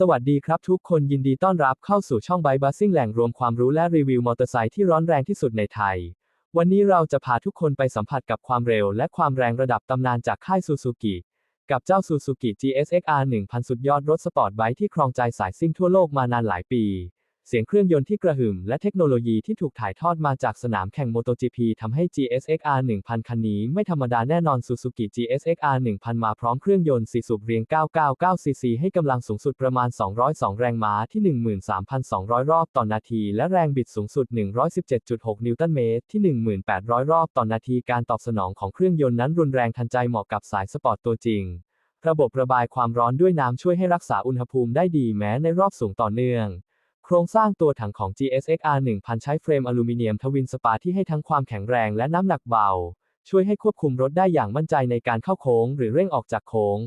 สวัสดีครับทุกคนยินดีต้อนรับเข้าสู่ช่องไบบัสซิ่งแหล่งรวมความรู้และรีวิวมอเตอร์ไซค์ที่ร้อนแรงที่สุดในไทย วันนี้เราจะพาทุกคนไปสัมผัสกับความเร็วและความแรงระดับตำนานจากค่ายซูซูกิกับเจ้าซูซูกิ GSX-R 1000 สุดยอดรถสปอร์ตไบค์ที่ครองใจสายซิ่งทั่วโลกมานานหลายปี เสียงเครื่องยนต์ที่กระหึ่มและเทคโนโลยีที่ถูกถ่ายทอดมาจากสนามแข่ง MotoGP ทำให้ GSX-R 1000 คันนี้ไม่ธรรมดาแน่นอน Suzuki GSX-R 1000 มาพร้อมเครื่องยนต์4สูบเรียง 999 cc ให้กำลังสูงสุดประมาณ 202 แรงม้าที่ 13,200 รอบต่อนาที และแรงบิดสูงสุด 117.6 นิวตันเมตรที่ 1,800 รอบต่อนาที การตอบสนองของเครื่องยนต์นั้นรุนแรงทันใจเหมาะกับสายสปอร์ตตัวจริง ระบบระบายความร้อนด้วยน้ำช่วยให้รักษาอุณหภูมิได้ดีแม้ในรอบสูงต่อเนื่อง โครงสร้างตัวถังของ GSX-R 1000 ใช้เฟรมอลูมิเนียมทวินสปาที่ให้ทั้งความแข็งแรงและน้ำหนักเบา ช่วยให้ควบคุมรถได้อย่างมั่นใจในการเข้าโค้งหรือเร่งออกจากโค้ง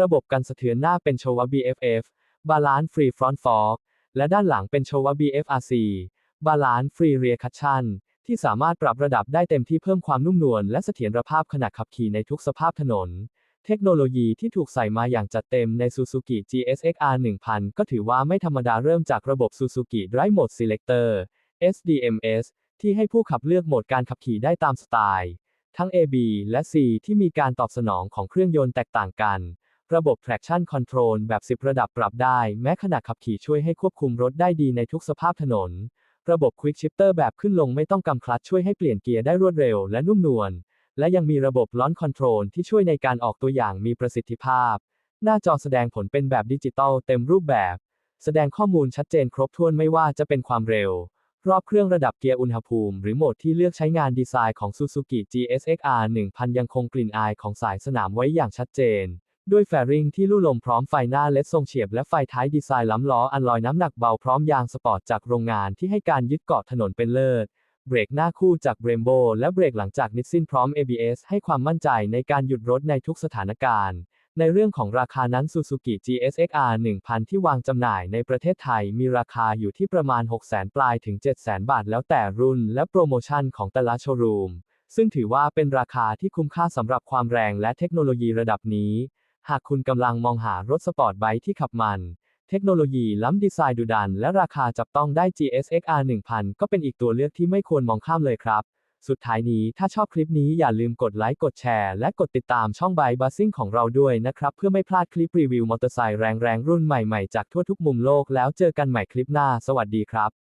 ระบบกันสะเทือนหน้าเป็นโชวา BFF Balance Free Front Fork และด้านหลังเป็นโชวา BFRC Balance Free Rear Cushion ที่สามารถปรับระดับได้เต็มที่เพิ่มความนุ่มนวลและเสถียรภาพขณะขับขี่ในทุกสภาพถนน เทคโนโลยีที่ถูกใส่มาอย่างจัดเต็มใน Suzuki GSX-R 1000 ก็ถือว่าไม่ธรรมดาเริ่มจากระบบ Suzuki Drive Mode Selector SDMS ที่ให้ผู้ขับเลือกโหมดการขับขี่ได้ตามสไตล์ ทั้ง AB และ C ที่มีการตอบสนองของเครื่องยนต์แตกต่างกัน ระบบ traction control แบบ 10 ระดับปรับได้ แม้ขณะขับขี่ช่วยให้ควบคุมรถได้ดีในทุกสภาพถนน ระบบ quick shifter แบบขึ้นลงไม่ต้องกำคลัตชช่วยให้เปลี่ยนเกียร์ได้รวดเร็วและนุ่มนวล และยังมีระบบ launch control ที่ช่วยในการออกตัวอย่างมีประสิทธิภาพ หน้าจอแสดงผลเป็นแบบดิจิตอลเต็มรูปแบบ แสดงข้อมูลชัดเจนครบถ้วนไม่ว่าจะเป็นความเร็ว รอบเครื่องระดับเกียร์อุณหภูมิ หรือโหมดที่เลือกใช้งานดีไซน์ของ Suzuki GSX-R 1000 ยังคงกลิ่นอายของสายสนามไว้อย่างชัดเจน ด้วยแฟริงที่ลู่ลมพร้อมไฟหน้าเลดทรงเฉียบและไฟท้ายดีไซน์ล้ำล้ออันลอยน้ำหนักเบาพร้อมยางสปอร์ตจากโรงงานที่ให้การยึดเกาะถนนเป็นเลิศ เบรกหน้าคู่จากเบรมโบและเบรกหลังจากนิสซินพร้อม ABS ให้ความมั่นใจในการหยุดรถในทุกสถานการณ์ ในเรื่องของราคานั้น Suzuki GSX-R 1000 ที่วางจำหน่ายในประเทศไทยมีราคาอยู่ที่ประมาณ 600,000 ปลายถึง 700,000 บาทแล้วแต่รุ่นและโปรโมชั่นของแต่ละโชว์รูม ซึ่งถือว่าเป็นราคาที่คุ้มค่าสำหรับความแรงและเทคโนโลยีระดับนี้ หากคุณกำลังมองหารถสปอร์ตไบค์ที่ขับมัน เทคโนโลยีล้ำดีไซน์ดุดัน และราคาจับต้องได้ GSX-R 1000 ก็เป็นอีกตัวเลือกที่ไม่ควรมองข้ามเลยครับ สุดท้ายนี้ถ้าชอบคลิปนี้อย่าลืมกดไลค์กดแชร์ และกดติดตามช่องไบบัสซิ่งของเราด้วยนะครับ เพื่อไม่พลาดคลิปรีวิวมอเตอร์ไซค์แรงๆ รุ่นใหม่ๆ จากทั่วทุกมุมโลกแล้วเจอกันใหม่คลิปหน้า สวัสดีครับ